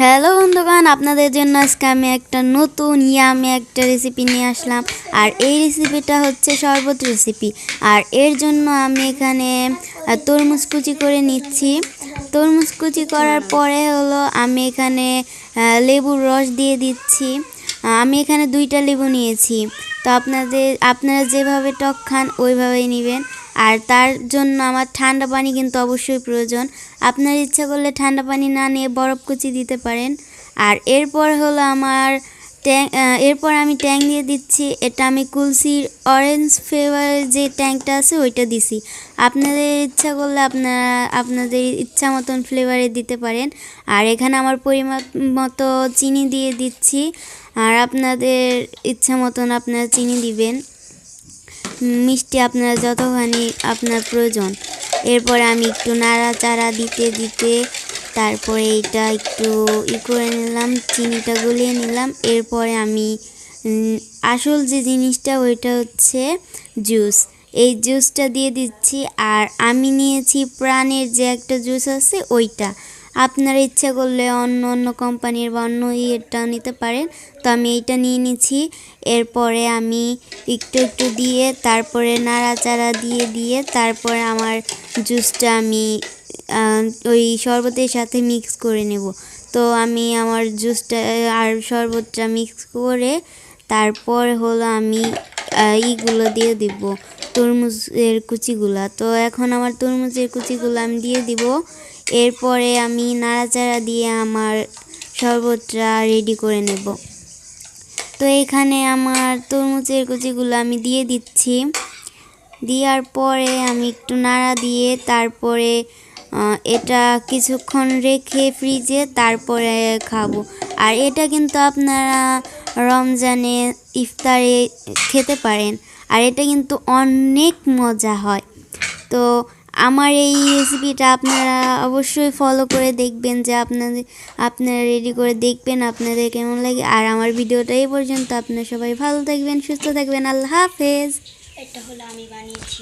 Hello বন্ধুগণ, আপনাদের জন্য আজকে আমি একটা নতুন ইয়ামে একটা রেসিপি নিয়ে আসলাম। আর এই রেসিপিটা হচ্ছে শরবত রেসিপি আর এর জন্য আমি এখানে তরমুজ কুচি করে নিচ্ছি। তরমুজ কুচি করার পরে হলো আমি এখানে লেবুর রস দিয়ে দিচ্ছি। আমি এখানে দুইটা লেবু নিয়েছি। তো আপনাদের, আপনারা যেভাবে টক খান, ওইভাবেই নেবেন। আর তার জন্য আমার ঠান্ডা পানি কিন্তু অবশ্যই প্রয়োজন। আপনার ইচ্ছা করলে ঠান্ডা পানি না নিয়ে বরফ কুচি দিতে পারেন। আর এরপর হলো আমার ট্যাং এরপর আমি ট্যাং দিয়ে দিচ্ছি। এটা আমি কুলসির অরেঞ্জ ফ্লেভারের যে ট্যাংটা আছে ওইটা দিছি। আপনাদের ইচ্ছা করলে আপনারা আপনাদের ইচ্ছা মতন ফ্লেভারে দিতে পারেন। আর এখানে আমার পরিমাণ মতো চিনি দিয়ে দিচ্ছি। আর আপনাদের ইচ্ছা মতন আপনারা চিনি দিবেন। মিষ্টি আপনার যতখানি আপনার প্রয়োজন। এরপরে আমি একটু নাড়াচাড়া দিতে দিতে তারপরে এটা একটু ই করে নিলাম, চিনিটা গলিয়ে নিলাম। এরপরে আমি আসল যে জিনিসটা ওইটা হচ্ছে জুস। এই জুসটা দিয়ে দিচ্ছি আর আমি নিয়েছি প্রাণের যে একটা জুস আছে ওইটা। আপনারা ইচ্ছা করলে অন্য অন্য কোম্পানির বা অন্য ইয়েটা নিতে পারেন। তো আমি এইটা নিয়ে নিচ্ছি। এরপরে আমি একটু একটু দিয়ে, তারপরে নাড়াচাড়া দিয়ে দিয়ে, তারপরে আমার জুসটা আমি ওই শরবতের সাথে মিক্স করে নেব। তো আমি আমার জুসটা, আর শরবতটা মিক্স করে, তারপর হলো আমি ইগুলো দিয়ে দিব। তরমুজের কুচিগুলা। তো এখন আমার তরমুজের কুচিগুলো আমি দিয়ে দিব। এরপরে আমি নাড়াচাড়া দিয়ে আমার শরবতটা রেডি করে নেব। তো এখানে আমার তরমুজের কুচিগুলো আমি দিয়ে দিচ্ছি। দেওয়ার পরে আমি একটু নাড়া দিয়ে তারপরে এটা কিছুক্ষণ রেখে ফ্রিজে তারপরে খাব। আর এটা কিন্তু আপনারা রমজানে ইফতারে খেতে পারেন। আর এটা কিন্তু অনেক মজা হয়। তো আমার এই রেসিপিটা আপনারা অবশ্যই ফলো করে দেখবেন যে আপনাদের আপনারা রেডি করে দেখবেন আপনাদের কেমন লাগে। আর আমার ভিডিওটা এই পর্যন্ত। আপনারা সবাই ভালো থাকবেন, সুস্থ থাকবেন। আল্লাহ হাফেজ। এটা হলো আমি বানিয়েছি।